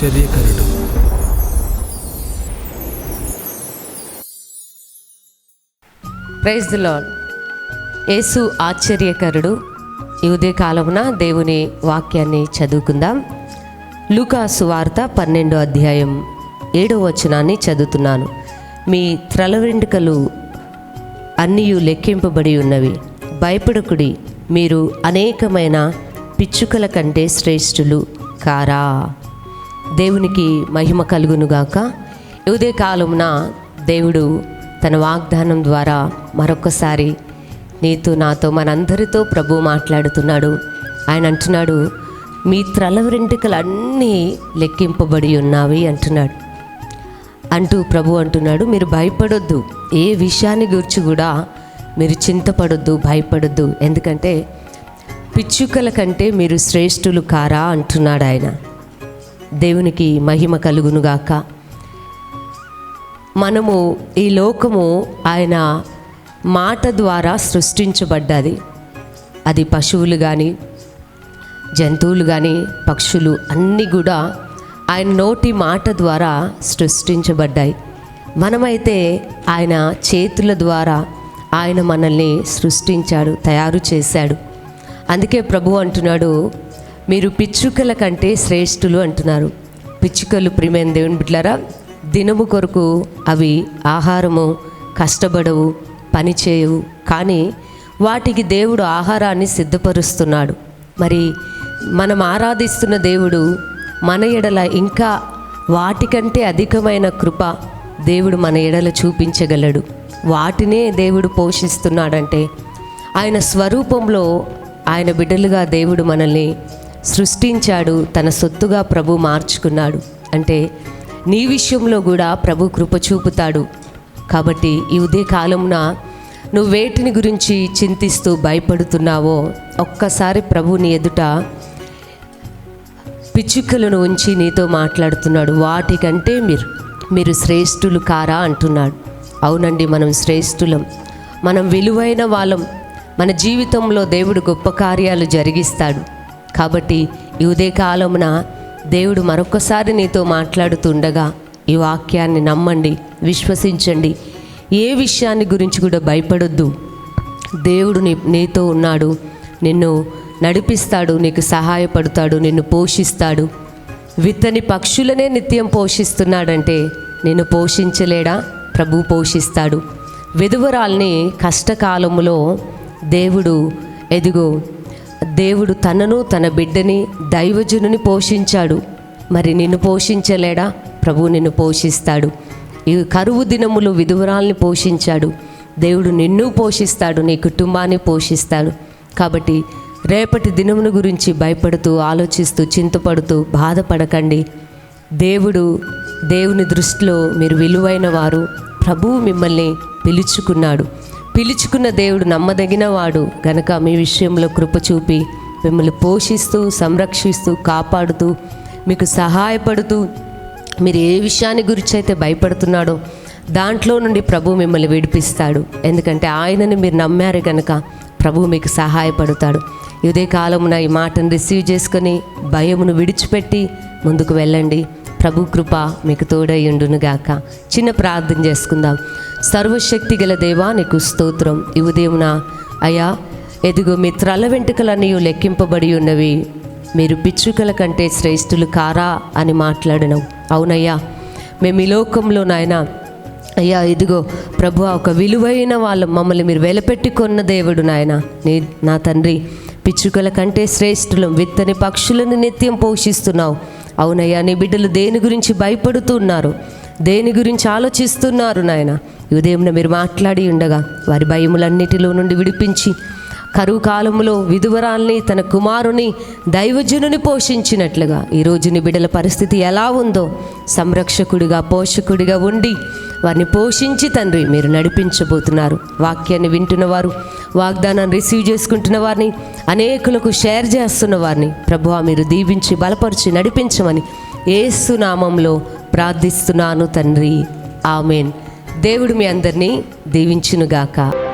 ఆశ్చర్యకరుడు. Praise the lord యేసు ఆశ్చర్యకరుడు. ఈ ఉదయకాలమున దేవుని వాక్యాన్ని చదువుకుందాం. లూకాసు వార్త పన్నెండో అధ్యాయం ఏడో వచనాన్ని చదువుతున్నాను. మీ త్రల వెంట్రుకలు అన్నీయు లెక్కింపబడి ఉన్నవి. భయపడకుడి మీరు అనేకమైన పిచ్చుకల కంటే శ్రేష్ఠులు కారా? దేవునికి మహిమ కలుగునుగాక. ఈ ఉదయ కాలమున దేవుడు తన వాగ్దానం ద్వారా మరొకసారి నీతో నాతో మనందరితో ప్రభు మాట్లాడుతున్నాడు. ఆయన అంటున్నాడు మీ త్రల వెంట్రుకలు అన్నీ లెక్కింపబడి ఉన్నవి అంటున్నాడు. అంటూ ప్రభు అంటున్నాడు మీరు భయపడొద్దు. ఏ విషయాన్ని గురించి కూడా మీరు చింతపడొద్దు భయపడొద్దు. ఎందుకంటే పిచ్చుకల కంటే మీరు శ్రేష్ఠులు కారా అంటున్నాడు ఆయన దేవునికి మహిమ కలుగునుగాక. మనము ఈ లోకము ఆయన మాట ద్వారా సృష్టించబడ్డది. అది పశువులు కానీ జంతువులు కానీ పక్షులు అన్నీ కూడా ఆయన నోటి మాట ద్వారా సృష్టించబడ్డాయి. మనమైతే ఆయన చేతుల ద్వారా ఆయన మనల్ని సృష్టించాడు తయారు చేశాడు. అందుకే ప్రభు అంటున్నాడు మీరు పిచ్చుకల కంటే శ్రేష్ఠులు అంటున్నారు. పిచ్చుకలు ప్రియమైన దేవుని బిడ్డలారా దినము కొరకు అవి ఆహారము కష్టపడవు పని చేయవు. కానీ వాటికి దేవుడు ఆహారాన్ని సిద్ధపరుస్తున్నాడు. మరి మనం ఆరాధిస్తున్న దేవుడు మన ఎడల ఇంకా వాటికంటే అధికమైన కృప దేవుడు మన ఎడల చూపించగలడు. వాటినే దేవుడు పోషిస్తున్నాడంటే ఆయన స్వరూపంలో ఆయన బిడ్డలుగా దేవుడు మనల్ని సృష్టించాడు తన సొత్తుగా ప్రభు మార్చుకున్నాడు. అంటే నీ విషయంలో కూడా ప్రభు కృప చూపుతాడు. కాబట్టి ఈ ఉదయ కాలమున నువ్వు వేటిని గురించి చింతిస్తూ భయపడుతున్నావో ఒక్కసారి ప్రభు నీ ఎదుట పిచ్చుకలను ఉంచి నీతో మాట్లాడుతున్నాడు. వాటికంటే మీరు మీరు శ్రేష్ఠులు కారా అంటున్నాడు. అవునండి మనం శ్రేష్ఠులం. మనం విలువైన వాళ్ళం. మన జీవితంలో దేవుడు గొప్ప కార్యాలు జరిగిస్తాడు. కాబట్టి ఈ ఉదయకాలమున దేవుడు మరొకసారి నీతో మాట్లాడుతుండగా ఈ వాక్యాన్ని నమ్మండి విశ్వసించండి. ఏ విషయాన్ని గురించి కూడా భయపడొద్దు. దేవుడు నీ నీతో ఉన్నాడు. నిన్ను నడిపిస్తాడు నీకు సహాయపడతాడు నిన్ను పోషిస్తాడు. విత్తని పక్షులనే నిత్యం పోషిస్తున్నాడంటే నిన్ను పోషించలేడా? ప్రభు పోషిస్తాడు. విధవరాల్ని కష్టకాలములో దేవుడు ఎదుగు దేవుడు తనను తన బిడ్డని దైవజనుని పోషించాడు. మరి నిన్ను పోషించలేడా? ప్రభు నిన్ను పోషిస్తాడు. ఈ కరువు దినములు విధువరాల్ని పోషించాడు. దేవుడు నిన్ను పోషిస్తాడు నీ కుటుంబాన్ని పోషిస్తాడు. కాబట్టి రేపటి దినమును గురించి భయపడుతూ ఆలోచిస్తూ చింతపడుతూ బాధపడకండి. దేవుడు దేవుని దృష్టిలో మీరు విలువైన వారు ప్రభువు మిమ్మల్ని పిలుచుకున్నాడు. పిలుచుకున్న దేవుడు నమ్మదగిన వాడు. గనక మీ విషయంలో కృప చూపి మిమ్మల్ని పోషిస్తూ సంరక్షిస్తూ కాపాడుతూ మీకు సహాయపడుతూ మీరు ఏ విషయాన్ని గురించి అయితే భయపడుతున్నాడో దాంట్లో నుండి ప్రభు మిమ్మల్ని విడిపిస్తాడు. ఎందుకంటే ఆయనని మీరు నమ్మారు కనుక ప్రభు మీకు సహాయపడతాడు. ఇదే కాలమున ఈ మాటను రిసీవ్ చేసుకొని భయమును విడిచిపెట్టి ముందుకు వెళ్ళండి. ప్రభు కృప మీకు తోడయ్యుండునుగాక. చిన్న ప్రార్థన చేసుకుందాం. సర్వశక్తి గల దేవా నీకు స్తోత్రం. ఈ ఉదయమున అయ్యా ఎదుగు మీ త్రల వెంట్రుకలన్నీ లెక్కింపబడి ఉన్నవి. మీరు పిచ్చుకల కంటే శ్రేష్ఠులు కారా అని మాట్లాడను అవునయ్యా మేము ఈ లోకంలో నాయన అయ్యా ఇదిగో ప్రభు ఒక విలువైన వాళ్ళు మమ్మల్ని మీరు వెలపెట్టి కొన్న దేవుడు నాయన. నీ నా తండ్రి పిచ్చుకల కంటే శ్రేష్ఠులం విత్తని పక్షులను నిత్యం పోషిస్తున్నావు. అవునయ్యా నీ బిడ్డలు దేని గురించి భయపడుతున్నారు? దేని గురించి ఆలోచిస్తున్నారు నాయన? ఈ ఉదయం మీరు మాట్లాడి ఉండగా వారి భయములన్నిటిలో నుండి విడిపించి కరువు కాలంలో విధువరాల్ని తన కుమారుని దైవజనుని పోషించినట్లుగా ఈరోజు నీ బిడ్డల పరిస్థితి ఎలా ఉందో సంరక్షకుడిగా పోషకుడిగా ఉండి వారిని పోషించి తండ్రి మీరు నడిపించబోతున్నారు. వాక్యాన్ని వింటున్న వారు వాగ్దానాన్ని రిసీవ్ చేసుకుంటున్న వారిని అనేకులకు షేర్ చేస్తున్న వారిని ప్రభు మీరు దీవించి బలపరిచి నడిపించమని ఏసు నామంలో ప్రార్థిస్తున్నాను తండ్రి. ఆమెన్. దేవుడు మీ అందరినీ దీవించునుగాక.